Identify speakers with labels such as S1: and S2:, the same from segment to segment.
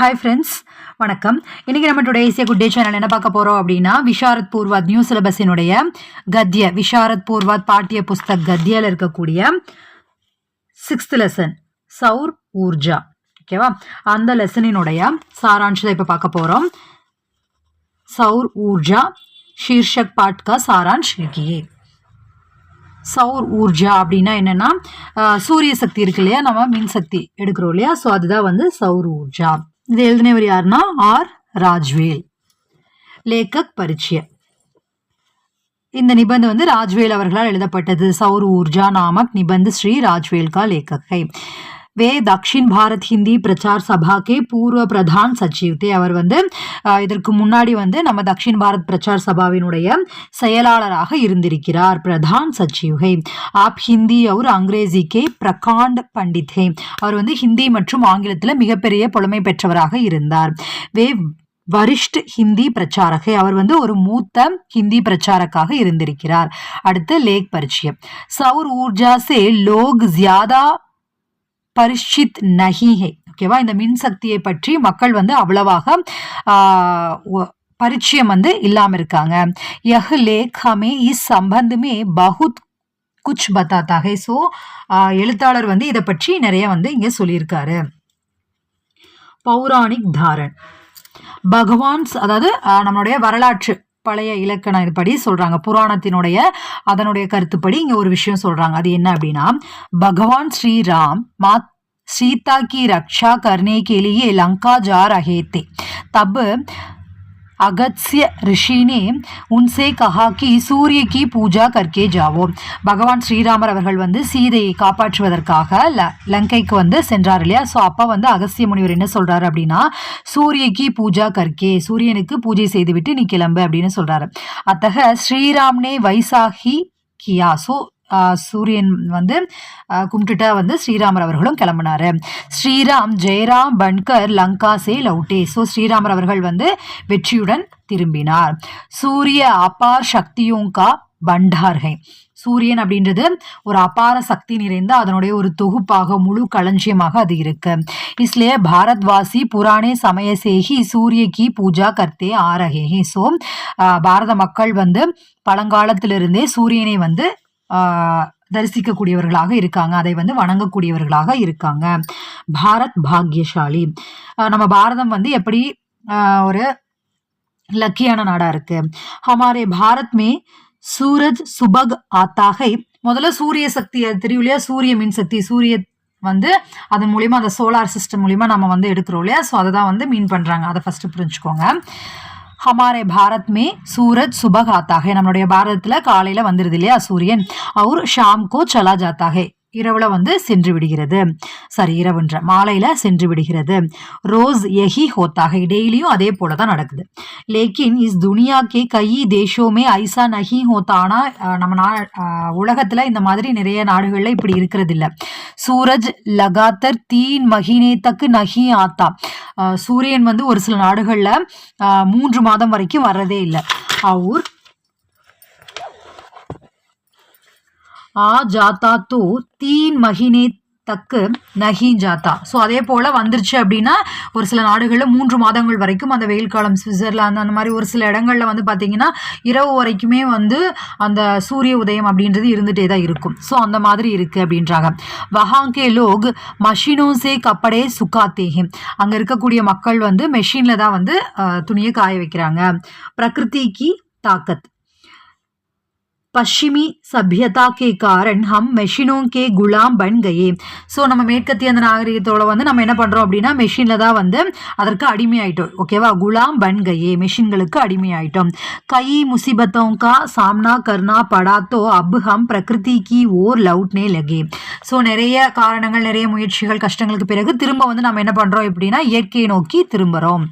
S1: Hi friends வணக்கம். இன்றைக்கி நம்ம today Asia good day channel என்ன பார்க்க போகிறோம் அப்படின்னா விஷாரத் பூர்வாத் நியூ சிலபஸினுடைய கத்ய விஷாரத் பூர்வாத் பாட்டிய புஸ்தக் கத்யாவில் இருக்கக்கூடிய சிக்ஸ்த் லெசன் சௌர் ஊர்ஜா. ஓகேவா அந்த லெசனினுடைய சாராம்சத்தை இப்போ பார்க்க போகிறோம் சௌர் ஊர்ஜா ஷீர்ஷக் பாட்கா சாராம்ஷ் லிக்கியே சௌர் ஊர்ஜா அப்படின்னா என்னென்னா சூரிய சக்தி இருக்கு இல்லையா? நம்ம மின் சக்தி எடுக்கிறோம் இல்லையா? ஸோ அதுதான் வந்து சௌர் ஊர்ஜா. இது எழுதினவர் யாருன்னா ஆர் ராஜ்வேல். லேக்கக் பரிச்சய இந்த நிபந்து வந்து ராஜ்வேல் அவர்களால் எழுதப்பட்டது. சௌர் ஊர்ஜா நாமக் நிபந்து ஸ்ரீ ராஜ்வேல் கா वे வே தக்ஷின் பாரத் ஹிந்தி பிரச்சார் சபாக்கே பூர்வ பிரதான் சச்சிவ் தே அவர் வந்து இதற்கு முன்னாடி வந்து நம்ம தக்ஷின் பாரத் பிரச்சார் சபாவினுடைய செயலாளராக இருந்திருக்கிறார் பிரதான் சச்சிவ் ஹே ஆப் ஹிந்தி அவர் அங்கிரேசி கே பிரகாண்ட் பண்டித் ஹே அவர் வந்து ஹிந்தி மற்றும் ஆங்கிலத்தில் மிகப்பெரிய புலமை பெற்றவராக இருந்தார்। வே வரிஷ்ட் ஹிந்தி பிரச்சாரகை அவர் வந்து ஒரு மூத்த ஹிந்தி பிரச்சாரக்காக இருந்திருக்கிறார்। அடுத்து லேக் பரிச்சயம் சௌர் ஊர்ஜா சே லோக் ஜியாதா பரிஷித் நஹி ஓகேவா இந்த மின்சக்தியை பற்றி மக்கள் வந்து அவ்வளவாக பரிச்சயம் வந்து இல்லாமல் இருக்காங்க. யஹ் லேக் இஸ் சம்பந்தமே பகுத் குச் பத்தாத்தா ஹை ஸோ எழுத்தாளர் வந்து இதை பற்றி நிறைய வந்து இங்கே சொல்லியிருக்காரு. பௌராணிக் தாரன் பகவான்ஸ் அதாவது நம்மளுடைய வரலாற்று பழைய இலக்கணப்படி இதுபடி சொல்கிறாங்க புராணத்தினுடைய அதனுடைய கருத்துப்படி இங்கே ஒரு விஷயம் சொல்கிறாங்க அது என்ன அப்படின்னா பகவான் ஸ்ரீராம் மா சீதா கி ரக்ஷா கர்ணே கேலியே லங்கா ஜார் ரஹேத்தே தப்பு. अगत्य ऋषि ने उनसे कहा कि सूर्य की पूजा करके जाओ பகவான் ஸ்ரீராமர் அவர்கள் வந்து சீதையை காப்பாற்றுவதற்காக ல லங்கைக்கு வந்து சென்றார் இல்லையா ஸோ அப்போ வந்து அகஸ்திய முனிவர் என்ன சொல்றாரு அப்படின்னா சூரியக்கு பூஜா கர்க்கே சூரியனுக்கு பூஜை செய்துவிட்டு நீ கிளம்பு அப்படின்னு சொல்றாரு அத்தக ஸ்ரீராம்னே வைசாகி கியா ஸோ சூரியன் வந்து கும்பிட்டுட்டா வந்து ஸ்ரீராமர் அவர்களும் கிளம்புனாரு. ஸ்ரீராம் ஜெயராம் பன்கர் லங்கா சே லவுட்டே ஸோ ஸ்ரீராமர் அவர்கள் வந்து வெற்றியுடன் திரும்பினார். சூரிய அபார் சக்தியோங்கா பண்டார்கை. சூரியன் அப்படின்றது ஒரு அபார சக்தி நிறைந்த அதனுடைய ஒரு தொகுப்பாக முழு களஞ்சியமாக அது இருக்கு. இஸ்லே பாரத்வாசி புராணே சமய சேகி சூரியகி பூஜா கர்த்தே ஆரகேகி. ஸோ பாரத மக்கள் வந்து பழங்காலத்திலிருந்தே சூரியனை வந்து தரிசிக்கக்கூடியவர்களாக இருக்காங்க. அதை வந்து வணங்கக்கூடியவர்களாக இருக்காங்க. பாரத் பாக்யசாலி. நம்ம பாரதம் வந்து எப்படி ஒரு லக்கியான நாடா இருக்கு. ஹமாரே பாரத் மே சூரஜ் சுபக் ஆத்தாகை. முதல்ல சூரிய சக்தி அது தெரியும் இல்லையா சூரிய மின்சக்தி சூரிய வந்து அதன் மூலியமா அந்த சோலார் சிஸ்டம் மூலியமா நம்ம வந்து எடுக்கிறோம் இல்லையா? ஸோ அதை தான் வந்து மீன் பண்றாங்க. அதை ஃபர்ஸ்ட் புரிஞ்சுக்கோங்க. ஹமாரே பாரத் மே சூரஜ் சுபக் நம்மளுடைய பாரதத்தில் காலையில் வந்துருது இல்லையா சூரியன்? அவர் ஷாம் கோ சலா ஜாத்தாகை. இரவுல வந்து சென்று விடுகிறது. சரி இரவுன்ற மாலையில சென்று விடுகிறது. ரோஸ் எஹி ஹோத்தாக. டெய்லியும் அதே போல தான் நடக்குது. லேக்கின் இஸ் துனியாக்கே கை தேஷோமே ஐசா நஹி ஹோத்தானா. நம்ம நா உலகத்துல இந்த மாதிரி நிறைய நாடுகள்ல இப்படி இருக்கிறது இல்லை சூரஜ் லகாத்தர் தீன் மகினே தக்கு நஹி ஆத்தா. சூரியன் வந்து ஒரு சில நாடுகள்ல மூன்று மாதம் வரைக்கும் வர்றதே இல்லை. அவுர் ஆ ஜாத்தா தூ தீன் மகினே தக்கு நஹீன் ஜாத்தா. ஸோ அதே போல் வந்துருச்சு அப்படின்னா ஒரு சில நாடுகளில் மூன்று மாதங்கள் வரைக்கும் அந்த வெயில் காலம் சுவிட்சர்லாந்து அந்த மாதிரி ஒரு சில இடங்களில் வந்து பார்த்திங்கன்னா இரவு வரைக்குமே வந்து அந்த சூரிய உதயம் அப்படின்றது இருந்துகிட்டே தான் இருக்கும். ஸோ அந்த மாதிரி இருக்குது அப்படின்றாங்க. வஹாங்கே லோக் மஷினோசே கப்படே சுக்காத்தேஹிம் அங்கே இருக்கக்கூடிய மக்கள் வந்து மெஷினில் தான் வந்து துணியை காய வைக்கிறாங்க. பிரகிருதிக்கு தாக்கத். पश्चिमी சபியதா கே காரன் ஹம் மெஷினோ கே குலாம் பன் கயே. ஸோ நம்ம மேற்கத்திய அந்த நாகரிகத்தோட வந்து நம்ம என்ன பண்ணுறோம் அப்படின்னா மெஷினில் தான் வந்து அதற்கு அடிமையாயிட்டோம் ஓகேவா குலாம் பன் கயே மெஷின்களுக்கு அடிமையாயிட்டோம். கை முசிபத்தோ கா சாம்னா கர்னா படாத்தோ அப் ஹம் பிரகிருதிக்கு ஓர் லவுட்னே லகே. ஸோ நிறைய காரணங்கள் நிறைய முயற்சிகள் கஷ்டங்களுக்கு பிறகு திரும்ப வந்து நம்ம என்ன பண்ணுறோம் எப்படின்னா இயற்கையை நோக்கி திரும்புகிறோம்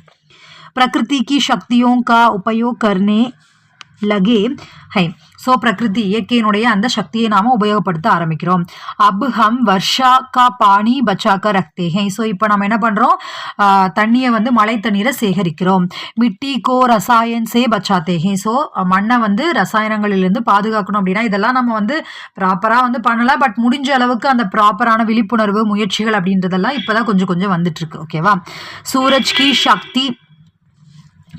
S1: பிரகிருதிக்கு கி சக்தியோं का उपयोग லகே ஹை ஸோ பிரகிருதி இயற்கையினுடைய அந்த சக்தியை நாம உபயோகப்படுத்த ஆரம்பிக்கிறோம். அப் ஹம் வர்ஷா கா பானி பச்சாக்க ரக்தே ஹை. ஸோ இப்போ நம்ம என்ன பண்ணுறோம் தண்ணியை வந்து மழை தண்ணீரை சேகரிக்கிறோம். மிட்டி கோ ரசாயன் சே பச்சாத்தே ஹை. ஸோ மண்ணை வந்து ரசாயனங்களிலிருந்து பாதுகாக்கணும் அப்படின்னா இதெல்லாம் நம்ம வந்து ப்ராப்பராக வந்து பண்ணலாம் பட் முடிஞ்ச அளவுக்கு அந்த ப்ராப்பரான விழிப்புணர்வு முயற்சிகள் அப்படின்றதெல்லாம் இப்போதான் கொஞ்சம் கொஞ்சம் வந்துட்டு இருக்கு. ஓகேவா? சூரஜ் கி சக்தி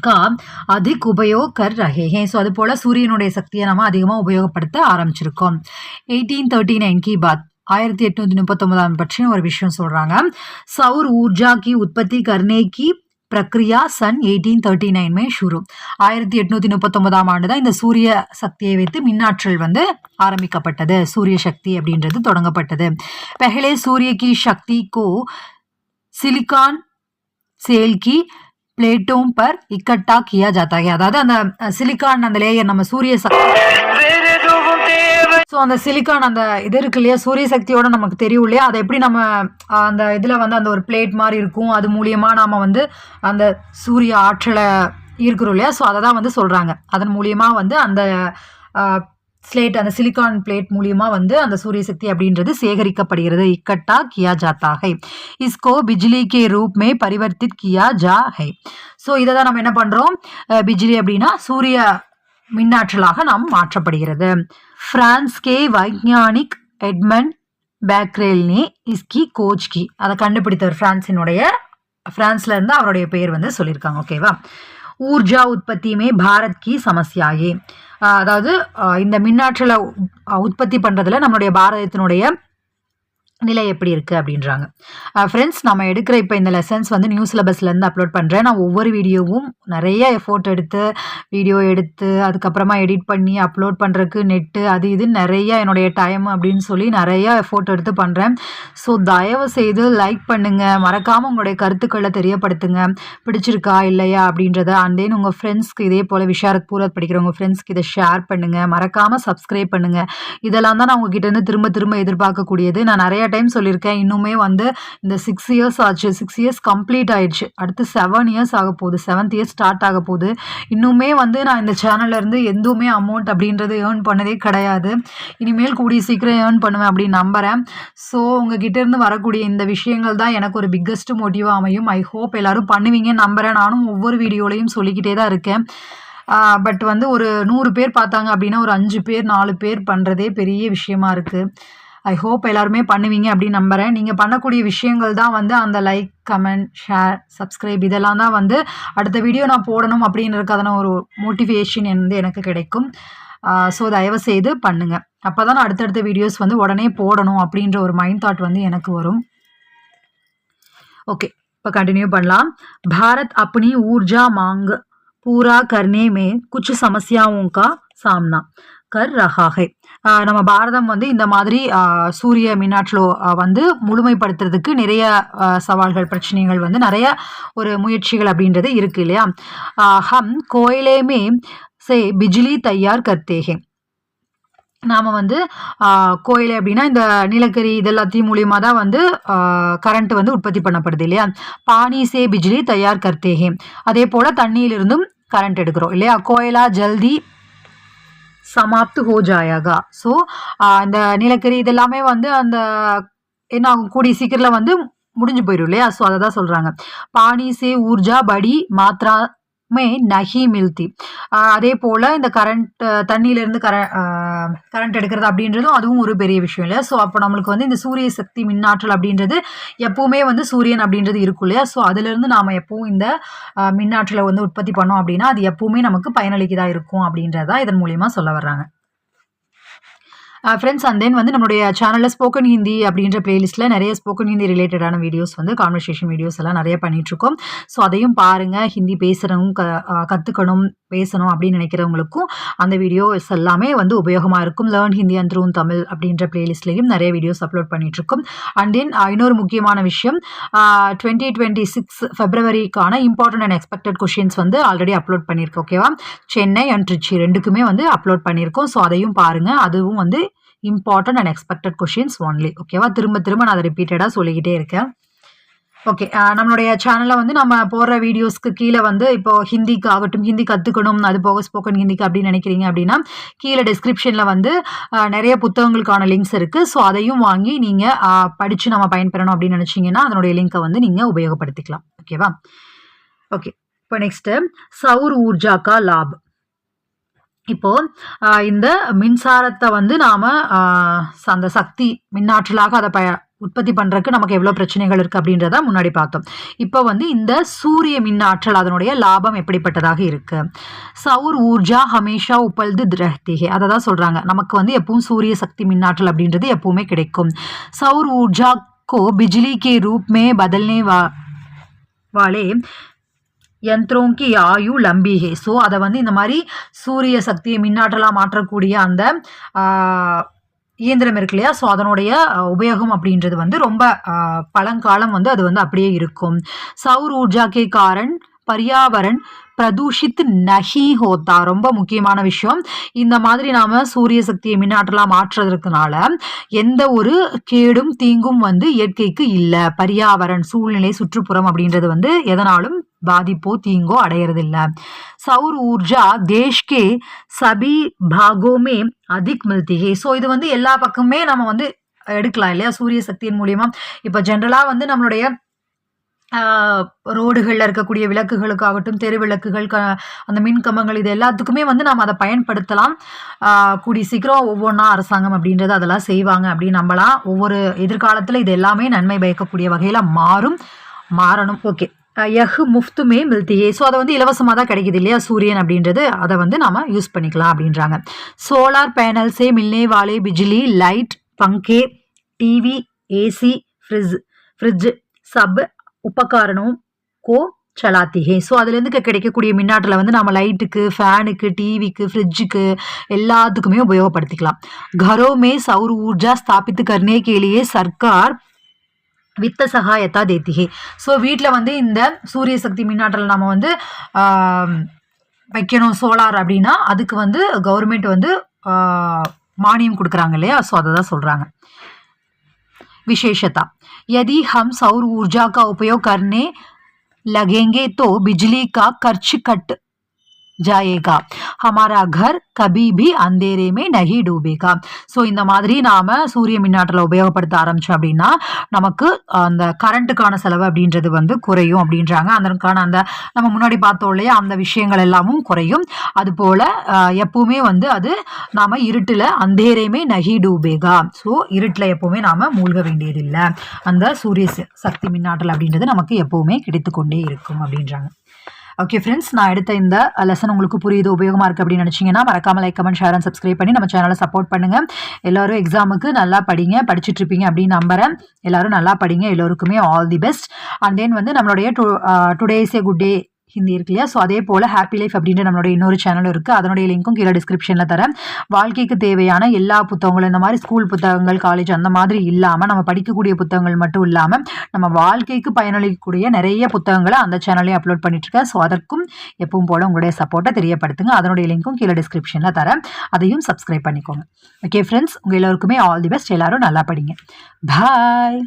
S1: கா அதிக் உபயோகர் ரகேஹே ஸோ அது போல் சூரியனுடைய சக்தியை நம்ம அதிகமாக உபயோகப்படுத்த ஆரம்பிச்சிருக்கோம். எயிட்டீன் தேர்ட்டி நைன் கி பாத். ஆயிரத்தி எட்நூற்றி முப்பத்தொன்பதாம் பற்றின ஒரு விஷயம் சொல்கிறாங்க சவுர் ஊர்ஜா கி உற்பத்தி கர்னே கி பிரக்ரியா சன் எயிட்டீன் தேர்ட்டி நைன்மே ஷுரு. ஆயிரத்தி எட்நூற்றி முப்பத்தொன்பதாம் ஆண்டு தான் இந்த சூரிய சக்தியை வைத்து மின்னாற்றல் வந்து ஆரம்பிக்கப்பட்டது. சூரிய சக்தி அப்படின்றது தொடங்கப்பட்டது. பெஹலே சூரிய கி சக்தி கோ சிலிகான் சேல் கி प्लेटों पर इकट्ठा किया जाता है அதாவது அந்த சிலிக்கான் அந்த லேயர் நம்ம சூரிய ஸோ அந்த சிலிக்கான் அந்த இது இருக்கு இல்லையா சூரிய சக்தியோட நமக்கு தெரியும் இல்லையா அதை எப்படி நம்ம அஹ், அந்த இதில் வந்து அந்த ஒரு பிளேட் மாதிரி இருக்கும் அது மூலியமாக நாம் வந்து அந்த சூரிய ஆற்றலை ஈர்க்கிறோம் இல்லையா ஸோ அதை தான் வந்து சொல்கிறாங்க அதன் மூலியமாக வந்து அந்த ஸ்லேட் அந்த சிலிக்கான் பிளேட் மூலியமா வந்து அந்த சூரிய சக்தி அப்படின்றது சேகரிக்கப்படுகிறது. இக்கட்டா கியா ஜாத்தா ஹை. இஸ்கோ பிஜ்லி கே ரூப் மே பரிவர்த்தித் கியா ஜா ஹை. ஸோ இதை தான் நம்ம என்ன பண்ணுறோம் பிஜ்லி அப்படின்னா சூரிய மின்னாற்றலாக நாம் மாற்றப்படுகிறது. பிரான்ஸ் கே வைஜானிக் எட்மண்ட் பேக்ரேல்னி இஸ்கி கோச் கி அதை கண்டுபிடித்தவர் பிரான்சினுடைய பிரான்ஸ்ல இருந்து அவருடைய பெயர் வந்து சொல்லியிருக்காங்க ஓகேவா ஊர்ஜா உற்பத்தியுமே பாரத் கி சமஸ்யாயே. அதாவது இந்த மின்னாற்றலை உற்பத்தி பண்ணுறதுல நம்மளுடைய பாரதத்தினுடைய நிலை எப்படி இருக்குது அப்படின்றாங்க. ஃப்ரெண்ட்ஸ் நம்ம எடுக்கிற இப்போ இந்த லெசன்ஸ் வந்து நியூ சிலபஸ்லேருந்து அப்லோட் பண்ணுறேன் நான் ஒவ்வொரு வீடியோவும் நிறைய எஃபோர்ட் எடுத்து வீடியோ எடுத்து அதுக்கப்புறமா எடிட் பண்ணி அப்லோட் பண்ணுறதுக்கு நெட்டு அது இது நிறையா என்னுடைய டைம் அப்படின்னு சொல்லி நிறைய எஃபோர்ட் எடுத்து பண்ணுறேன் ஸோ தயவு செய்து லைக் பண்ணுங்கள் மறக்காமல் உங்களுடைய கருத்துக்களை தெரியப்படுத்துங்க. பிடிச்சிருக்கா இல்லையா அப்படின்றத அண்ட் தென் உங்கள் ஃப்ரெண்ட்ஸ்க்கு இதே போல் விஷாரத் பூரத் ஃப்ரெண்ட்ஸ்க்கு இதை ஷேர் பண்ணுங்கள் மறக்காமல் சப்ஸ்கிரைப் பண்ணுங்கள் இதெல்லாம் தான் நான் உங்ககிட்ட இருந்து திரும்ப திரும்ப எதிர்பார்க்கக்கூடியது. நான் நிறைய டைம் சொல்லியிருக்கேன். இன்னுமே வந்து இந்த சிக்ஸ் இயர்ஸ் ஆச்சு. சிக்ஸ் இயர்ஸ் கம்ப்ளீட் ஆயிடுச்சு. அடுத்து செவன் இயர்ஸ் ஆக போகுது. செவன்த் இயர்ஸ் ஸ்டார்ட் ஆக போகுது. இன்னுமே வந்து நான் இந்த சேனல்ல இருந்து எதுவுமே அமௌண்ட் அப்படின்றது ஏர்ன் பண்ணதே கிடையாது. இனிமேல் கூடிய சீக்கிரம் ஏர்ன் பண்ணுவேன் அப்படின்னு நம்புகிறேன் ஸோ உங்ககிட்ட இருந்து வரக்கூடிய இந்த விஷயங்கள் தான் எனக்கு ஒரு பிக்கஸ்ட் மோட்டிவாக அமையும். ஐ ஹோப் எல்லாரும் பண்ணுவீங்கன்னு நம்புகிறேன் நானும் ஒவ்வொரு வீடியோலையும் சொல்லிக்கிட்டே தான் இருக்கேன். பட் வந்து ஒரு நூறு பேர் பார்த்தாங்க அப்படின்னா ஒரு அஞ்சு பேர் நாலு பேர் பண்ணுறதே பெரிய விஷயமா இருக்குது ஐ ஹோப் எல்லாருமே பண்ணுவீங்க அப்படின்னு நம்புகிறேன் நீங்கள் பண்ணக்கூடிய விஷயங்கள் தான் வந்து அந்த லைக் கமெண்ட் ஷேர் சப்ஸ்கிரைப் இதெல்லாம் தான் வந்து அடுத்த வீடியோ நான் போடணும் அப்படின்றதுக்கான ஒரு மோட்டிவேஷன் வந்து எனக்கு கிடைக்கும் ஸோ தயவு செய்து பண்ணுங்கள் அப்போ தான் அடுத்தடுத்த வீடியோஸ் வந்து உடனே போடணும் அப்படின்ற ஒரு மைண்ட் தாட் வந்து எனக்கு வரும் ओके இப்போ कंटिन्यू பண்ணலாம் भारत अपनी ऊर्जा मांग पूरा करने में कुछ समस्याओं का सामना கர் ரஹாகை நம்ம பாரதம் வந்து இந்த மாதிரி சூரிய மீனாட்லோ வந்து முழுமைப்படுத்துறதுக்கு நிறைய சவால்கள் பிரச்சனைகள் வந்து நிறைய ஒரு முயற்சிகள் அப்படின்றது இருக்கு இல்லையா? ஹம் கோயிலேமே சே பிஜிலி தையார் கர்த்தேகே. நாம் வந்து கோயில் அப்படின்னா இந்த நிலக்கரி இதெல்லாத்தையும் மூலியமாக தான் வந்து கரண்ட் வந்து உற்பத்தி பண்ணப்படுது இல்லையா? பானி சே பிஜிலி தயார் கர்த்தேகே. அதே போல் தண்ணியிலிருந்தும் கரண்ட் எடுக்கிறோம் இல்லையா? கோயிலா ஜல்தி சமாப்து ஹோ ஜாயாகா. ஸோ அந்த நிலக்கரி இதெல்லாமே வந்து அந்த என்ன ஆகும் கூடிய சீக்கிரத்தில் வந்து முடிஞ்சு போயிடும் இல்லையா? ஸோ அதை தான் சொல்கிறாங்க பானி சே ஊர்ஜா படி மாத்ரா மே நஹி மில்தி. அதே போல் இந்த கரண்ட் தண்ணியிலேருந்து கர கரண்ட் எடுக்கிறது அப்படின்றதும் அதுவும் ஒரு பெரிய விஷயம் இல்லையா? ஸோ அப்போ நம்மளுக்கு வந்து இந்த சூரிய சக்தி மின்னாற்றல் அப்படின்றது எப்பவுமே வந்து சூரியன் அப்படின்றது இருக்கும் இல்லையா? ஸோ அதுலேருந்து நாம் எப்பவும் இந்த மின்னாற்றலை வந்து உற்பத்தி பண்ணோம் அப்படின்னா அது எப்பவுமே நமக்கு பயனளிக்கதாக இருக்கும் அப்படின்றதான் இதன் மூலியமாக சொல்ல வர்றாங்க. ஃப்ரெண்ட்ஸ் அண்ட் தென் வந்து நம்மளுடைய சேனலில் ஸ்போக்கன் ஹிந்தி அப்படின்ற பிளேலிஸ்ட்டில் நிறைய ஸ்போக்கன் ஹிந்தி ரிலேட்டடான வீடியோஸ் வந்து கான்வர்சேஷன் வீடியோஸ் எல்லாம் நிறைய பண்ணிகிட்ருக்கோம் ஸோ அதையும் பாருங்கள் ஹிந்தி பேசுகிறவங்க க கற்றுக்கணும் பேசணும் அப்படின்னு நினைக்கிறவங்களுக்கும் அந்த வீடியோஸ் எல்லாமே வந்து உபயோகமாக இருக்கும். Learn Hindi and through Tamil அப்படின்ற பிளேலிஸ்ட்லேயும் நிறைய வீடியோஸ் அப்லோட் பண்ணிகிட்ருக்கோம் அண்ட் தென் இன்னொரு முக்கியமான விஷயம் டுவெண்ட்டி டுவெண்ட்டி சிக்ஸ் ஃபெப்ரவரிக்கான இம்பார்ட்டன்ட் அண்ட் எக்ஸ்பெக்டட் கொஷின்ஸ் வந்து ஆல்ரெடி அப்லோட் பண்ணியிருக்கோம் ஓகேவா சென்னை அண்ட் ட்ரிச்சி ரெண்டுக்குமே வந்து அப்லோட் பண்ணியிருக்கோம். ஸோ அதையும் பாருங்கள் அதுவும் வந்து important and expected questions only ஓகேவா திரும்ப திரும்ப நான் அதை ரிப்பீட்டடாக சொல்லிக்கிட்டே இருக்கேன். ஓகே நம்மளுடைய சேனலில் வந்து நம்ம போடுற வீடியோஸ்க்கு கீழே வந்து இப்போ ஹிந்திக்கு ஆகட்டும் ஹிந்தி கற்றுக்கணும் அது போக ஸ்போக்கன் ஹிந்திக்கு அப்படின்னு நினைக்கிறீங்க அப்படின்னா கீழே டிஸ்கிரிப்ஷனில் வந்து நிறைய புத்தகங்களுக்கான லிங்க்ஸ் இருக்குது ஸோ அதையும் வாங்கி நீங்கள் படித்து நம்ம பயன்பெறணும் அப்படின்னு நினச்சிங்கன்னா அதனுடைய லிங்க்கை வந்து நீங்கள் உபயோகப்படுத்திக்கலாம். ஓகேவா ஓகே இப்போ நெக்ஸ்ட்டு சௌர் ஊர்ஜாக்கா லாப். இப்போ இந்த மின்சாரத்தை வந்து நாம அந்த சக்தி மின்னாற்றலாக அதை ப உற்பத்தி பண்ணுறதுக்கு நமக்கு எவ்வளோ பிரச்சனைகள் இருக்குது அப்படின்றத முன்னாடி பார்த்தோம். இப்போ வந்து இந்த சூரிய மின்னாற்றல் அதனுடைய லாபம் எப்படிப்பட்டதாக இருக்குது சவுர் ஊர்ஜா ஹமேஷா உப்பல்து திரஹ்திகே அதை தான் சொல்கிறாங்க நமக்கு வந்து எப்பவும் சூரிய சக்தி மின்னாற்றல் அப்படின்றது எப்பவுமே கிடைக்கும். சவுர் ஊர்ஜா கோ பிஜ்லி கே ரூப் மே பதல்னே வா வாலே யந்திரோம் கி ஆயு லம்பி ஹே ஸோ அதை வந்து இந்த மாதிரி சூரிய சக்தியை மின்னாற்றலாக மாற்றக்கூடிய அந்த இயந்திரம் இருக்கு இல்லையா? ஸோ அதனுடைய உபயோகம் அப்படின்றது வந்து ரொம்ப பழங்காலம் வந்து அது வந்து அப்படியே இருக்கும். சௌர் ஊர்ஜா கே காரன் பரியாவரன் பிரதூஷித் நஹி ஹோத்தா. ரொம்ப முக்கியமான விஷயம். இந்த மாதிரி நாம் சூரிய சக்தியை மின்னாற்றலாக மாற்றுறதுனால எந்த ஒரு கேடும் தீங்கும் வந்து இயற்கைக்கு இல்லை. பரியாவரன் சூழ்நிலை சுற்றுப்புறம் அப்படின்றது வந்து எதனாலும் பாதிப்போ தீங்கோ அடையறதில்ல. சௌர் ஊர்ஜா தேஷ்கே சபி பாகோமே அதிக் மில்திகே ஸோ இது வந்து எல்லா பக்கமே நம்ம வந்து எடுக்கலாம் இல்லையா? சூரிய சக்தியின் மூலியமா. இப்போ ஜென்ரலாக வந்து நம்மளுடைய ரோடுகளில் இருக்கக்கூடிய விளக்குகளுக்காகட்டும் தெரு விளக்குகள் க அந்த மின் கம்பங்கள் இது எல்லாத்துக்குமே வந்து நாம் அதை பயன்படுத்தலாம். கூடி சீக்கிரம் ஒவ்வொன்றா அரசாங்கம் அப்படின்றது அதெல்லாம் செய்வாங்க அப்படின்னு நம்பலாம். ஒவ்வொரு எதிர்காலத்தில் இது எல்லாமே நன்மை பயக்கக்கூடிய வகையில் மாறும். மாறணும். ஓகே யஹ் முஃப்துமே மில்தியே. ஸோ அதை வந்து இலவசமாக தான் கிடைக்குது இல்லையா? சூரியன் அப்படின்றது. அதை வந்து நாம் யூஸ் பண்ணிக்கலாம் அப்படின்றாங்க. சோலார் பேனல்ஸே மில்னே வாலே பிஜிலி லைட் பங்கே டிவி ஏசி ஃப்ரிட்ஜ் ஃப்ரிட்ஜு சப் உபகரணம் கோ சலாத்திகே. ஸோ அதுலேருந்து கிடைக்கக்கூடிய மின்னாட்டில் வந்து நம்ம லைட்டுக்கு ஃபேனுக்கு டிவிக்கு ஃப்ரிட்ஜுக்கு எல்லாத்துக்குமே உபயோகப்படுத்திக்கலாம். கரோமே சௌர ஊர்ஜா ஸ்தாபித்து கர்னே கேலியே சர்க்கார் வித்த சகாயத்தா தேத்திகே ஸோ வீட்டில் வந்து இந்த சூரிய சக்தி மின்னாற்றல் நம்ம வந்து ஆம், வைக்கணும் சோலார் அப்படின்னா அதுக்கு வந்து கவர்மெண்ட் வந்து ஆ, மானியம் கொடுக்குறாங்க இல்லையா ஸோ அதை தான் சொல்கிறாங்க विशेषता यदि हम सौर ऊर्जा का उपयोग करने लगेंगे तो बिजली का खर्च कट ஜாயேகா ஹமாரா கர் கபி பி அந்தேரே நகி டூபேகா ஸோ இந்த மாதிரி நாம் சூரிய மின்னாற்றலை உபயோகப்படுத்த ஆரம்பித்தோம் அப்படின்னா நமக்கு அந்த கரண்ட்டுக்கான செலவு அப்படின்றது வந்து குறையும் அப்படின்றாங்க. அதற்கான அந்த நம்ம முன்னாடி பார்த்தோம் இல்லையா அந்த விஷயங்கள் எல்லாமும் குறையும். அதுபோல் எப்பவுமே வந்து அது நாம் இருட்டில் அந்தேரேமே நகி டூபேகா. ஸோ இருட்டில் எப்போவுமே நாம் மூழ்க வேண்டியதில்லை. அந்த சூரிய சக்தி மின்னாற்றல் அப்படின்றது நமக்கு எப்போவுமே கிடைத்துக்கொண்டே இருக்கும் அப்படின்றாங்க. ஓகே ஃப்ரெண்ட்ஸ் நான் எடுத்த இந்த லெசன் உங்களுக்கு புரியுது உபயோகமாக இருக்குது அப்படின்னு நினச்சிங்கன்னா மறக்காம like comment share and subscribe பண்ணி நம்ம சேனலை சப்போர்ட் பண்ணுங்கள் எல்லாரும் எக்ஸாமுக்கு நல்லா படிங்க படிச்சுட்ருப்பீங்க அப்படின்னு நம்புகிறேன் எல்லாரும் நல்லா படிங்க எல்லோருக்குமே all the best and then வந்து நம்மளுடைய to today's a good day Hindi இருக்கு இல்லையா? ஸோ அதே போல் ஹாப்பி லைஃப் அப்படின்ற நம்மளோட இன்னொரு சேனலும் இருக்குது அதனுடைய லிங்க்கும் கீழே டிஸ்கிரிப்ஷனில் தரேன். வாழ்க்கைக்கு தேவையான எல்லா புத்தகங்களும் இந்த மாதிரி ஸ்கூல் புத்தகங்கள் காலேஜ் அந்த மாதிரி இல்லாமல் நம்ம படிக்கக்கூடிய புத்தகங்கள் மட்டும் இல்லாமல் நம்ம வாழ்க்கைக்கு பயனளிக்கக்கூடிய நிறைய புத்தகங்களை அந்த சேனல்லையும் அப்லோட் பண்ணிட்டுருக்கேன். ஸோ அதற்கும் எப்பவும் போல் உங்களுடைய சப்போர்ட்டை தெரியப்படுத்துங்க. அதனுடைய லிங்க்கும் கீழே டிஸ்கிரிப்ஷனில் தரேன். அதையும் சப்ஸ்கிரைப் பண்ணிக்கோங்க. ஓகே ஃப்ரெண்ட்ஸ் உங்கள் எல்லோருக்குமே ஆல் தி பெஸ்ட் எல்லாரும் நல்லா படிங்க. பாய்